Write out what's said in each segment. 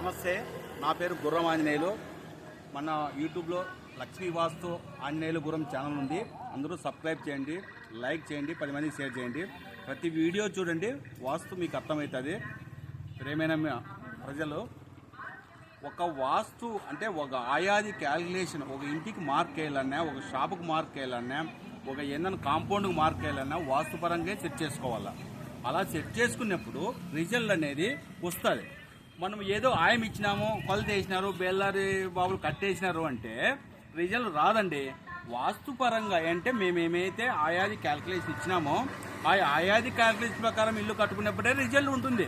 నమస్తే నా పేరు గుర్రం ఆంజనేయులు. మన యూట్యూబ్లో లక్ష్మీ వాస్తు ఆంజనేయులు గుర్రం ఛానల్ ఉంది. అందరూ సబ్స్క్రైబ్ చేయండి లైక్ చేయండి పది మందికి షేర్ చేయండి. ప్రతి వీడియో చూడండి వాస్తు మీకు అర్థమవుతుంది. ప్రేమైన ప్రజలు ఒక వాస్తు అంటే ఒక ఆయాది క్యాలిక్యులేషన్ ఒక ఇంటికి మార్క్ వేయాలన్నా ఒక షాపుకి మార్క్ వేయాలన్నా ఒక ఏదైనా కాంపౌండ్కి మార్క్ వేయాలన్నా వాస్తుపరంగా సెట్ చేసుకోవాలా. అలా సెట్ చేసుకున్నప్పుడు రిజల్ట్ అనేది వస్తుంది. మనం ఏదో ఆయం ఇచ్చినాము కొలత వేసినారు బెల్లారి బాబులు కట్టేసినారు అంటే రిజల్ట్ రాదండి. వాస్తుపరంగా అంటే మేమేమైతే ఆయాది క్యాల్కులేషన్ ఇచ్చినామో ఆ ఆయాది క్యాల్కులేషన్ ప్రకారం ఇల్లు కట్టుకున్నప్పుడే రిజల్ట్ ఉంటుంది.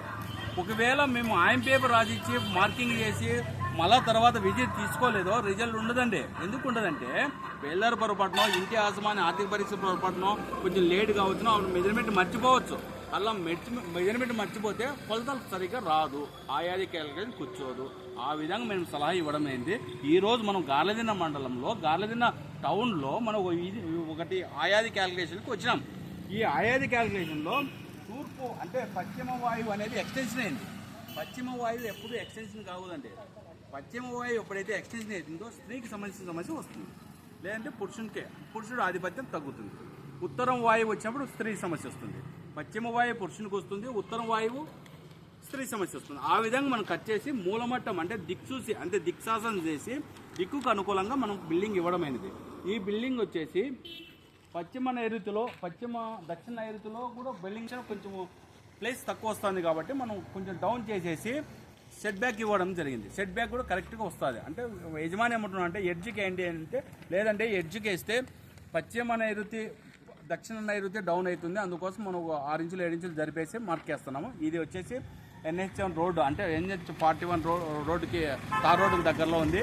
ఒకవేళ మేము ఆయం పేపర్ రాసిచ్చి మార్కింగ్ చేసి మళ్ళా తర్వాత విజిట్ తీసుకోలేదో రిజల్ట్ ఉండదండి. ఎందుకు ఉండదంటే వెళ్ళారు పొరపాటునో ఇంటి ఆసమాని ఆర్థిక పరిస్థితి పొరపాటునో కొంచెం లేట్ కావచ్చునో మెజర్మెంట్ మర్చిపోవచ్చు. అలా మెర్చి మెజర్మెంట్ మర్చిపోతే కొలతలు సరిగ్గా రాదు. ఆయాది క్యాలిక్యులేషన్ కూర్చోదు. ఆ విధంగా మేము సలహా ఇవ్వడం ఏంటి ఈరోజు మనం గార్లదిన్న మండలంలో గార్లదిన్న టౌన్లో మనం ఒక ఇది- ఒకటి ఆయాది క్యాలిక్యులేషన్కి వచ్చినాం. ఈ ఆయాది క్యాలిక్యులేషన్లో తూర్పు అంటే పశ్చిమ వాయువు అనేది ఎక్స్టెన్షన్ అయింది. పశ్చిమ వాయువు ఎప్పుడు ఎక్స్టెన్షన్ కావదండి పశ్చిమ వాయువు ఎప్పుడైతే ఎక్స్టెన్షన్ అవుతుందో స్త్రీకి సంబంధించిన సమస్య వస్తుంది. లేదంటే పురుషునికే. పురుషుడు ఆధిపత్యం తగ్గుతుంది. ఉత్తరం వాయువు వచ్చినప్పుడు స్త్రీ సమస్య వస్తుంది. పశ్చిమ వాయువు పురుషునికి వస్తుంది ఉత్తరం వాయువు స్త్రీ సమస్య వస్తుంది. ఆ విధంగా మనం కట్ చేసి మూలమట్టం అంటే దిక్సూసి అంటే దిక్సాసనం చేసి దిక్కుకు అనుకూలంగా మనం బిల్డింగ్ ఇవ్వడమైనది ఈ బిల్డింగ్ వచ్చేసి పశ్చిమ నైరుతిలో పశ్చిమ దక్షిణ నైరుతిలో కూడా బిల్డింగ్ కొంచెం ప్లేస్ తక్కువ వస్తుంది కాబట్టి మనం కొంచెం డౌన్ చేసేసి సెట్ బ్యాక్ ఇవ్వడం జరిగింది. సెట్ బ్యాక్ కూడా కరెక్ట్గా వస్తుంది. అంటే యజమాని ఏమంటున్నా అంటే ఎడ్జ్కి ఏంటి అంటే లేదంటే ఎడ్జ్కి వేస్తే పశ్చిమ నైరుతి దక్షిణ నైరుతి డౌన్ అవుతుంది. అందుకోసం మనం ఒక ఆరు ఇంచులు ఏడు ఇంచులు జరిపేసి మార్క్ చేస్తున్నాము. ఇది వచ్చేసి ఎన్హెచ్ఎం రోడ్డు అంటే ఎన్హెచ్ ఫార్టీ వన్ రోడ్ రోడ్డుకి తార్ రోడ్డుకి దగ్గరలో ఉంది.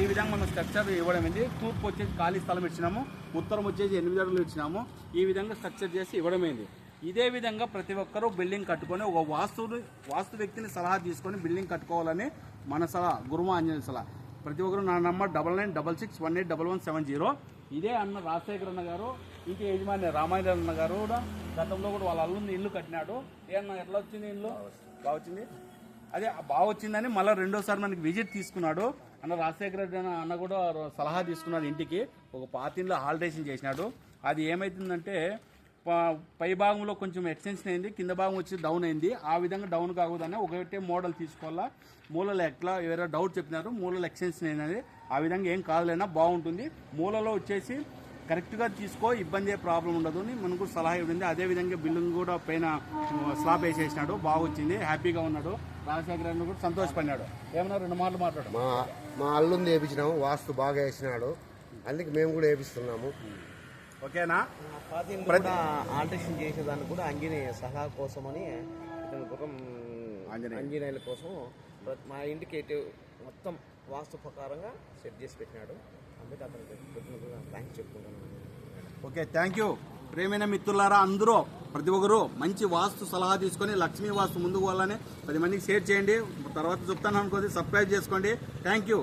ఈ విధంగా మనం స్ట్రక్చర్ ఇవ్వడం ఉంది తూర్పు వచ్చేసి ఖాళీ స్థలం ఇచ్చినాము. ఉత్తరం వచ్చేసి ఎనిమిది అడుగులు ఇచ్చినాము. ఈ విధంగా స్ట్రక్చర్ చేసి ఇవ్వడమైంది ఇదే విధంగా ప్రతి ఒక్కరూ బిల్డింగ్ కట్టుకొని ఒక వాస్తుని వాస్తు వ్యక్తిని సలహా తీసుకొని బిల్డింగ్ కట్టుకోవాలని మన సలహా గురుమా ఆంజనేయ సలహా. ప్రతి ఒక్కరు నా number double nine double six one eight double one seven zero. ఇదే అన్న రాజశేఖర్ అన్న గారు ఇంకే యజమాని రామాయణ అన్న గారు కూడా గతంలో కూడా వాళ్ళ అల్లుని ఇల్లు కట్టినాడు. ఏ అన్న ఎట్లా వచ్చింది ఇల్లు? బాగా వచ్చింది. అదే బాగా వచ్చిందని మళ్ళీ రెండోసారి మనకి విజిట్ తీసుకున్నాడు. అన్న రాజశేఖర రెడ్డి అన్న అన్న కూడా సలహా తీసుకున్నాడు ఇంటికి. ఒక పాతింట్లో హాల్డేషన్ చేసినాడు. అది ఏమైతుందంటే ప- పై భాగంలో కొంచెం ఎక్స్టెన్షన్ అయింది కింద భాగం వచ్చి డౌన్ అయింది. ఆ విధంగా డౌన్ కాకూడదని ఒకటే మోడల్ తీసుకోవాలా. మూలలు ఎట్లా ఎవరో డౌట్ చెప్పినారు మూలలు ఎక్స్టెన్షన్ అయినది. ఆ విధంగా ఏం కాదులైనా బాగుంటుంది. మూలలో వచ్చేసి కరెక్ట్గా తీసుకో ఇబ్బంది ప్రాబ్లం ఉండదు అని మనకు సలహా ఇవ్వండి అదే విధంగా బిల్డింగ్ కూడా పైన స్లాబ్ వేసేసినాడు బాగా వచ్చింది హ్యాపీగా ఉన్నాడు. రాజశేఖర రెడ్డి కూడా సంతోషపడినాడు. ఏమన్నా రెండు మాటలు మాట్లాడు. మా మా అల్లుంది వేయించినాము వాస్తు బాగా వేసినాడు. అందుకే మేము కూడా వేపిస్తున్నాము. ఓకేనా? ప్రతి- కూడా ఆల్టరేషన్ చేసేదానికి కూడా ఆంజనేయ సలహా కోసమని ఇతని ఆంజనేయ. ఆంజనేయుల కోసం మా ఇంటికి ఎటు మొత్తం వాస్తు ప్రకారంగా సెట్ చేసి పెట్టినాడు. అందుకే అతనికి థ్యాంక్స్ చెప్పుకుంటాను ఓకే థ్యాంక్ యూ. ప్రేమైన మిత్రులారా అందరూ ప్రతి ఒక్కరు మంచి వాస్తు సలహా తీసుకొని లక్ష్మీ వాస్తు ముందుకు వెళ్ళాలని పది మందికి షేర్ చేయండి. తర్వాత చెప్తాను అనుకోండి సబ్స్క్రైబ్ చేసుకోండి. Thank you.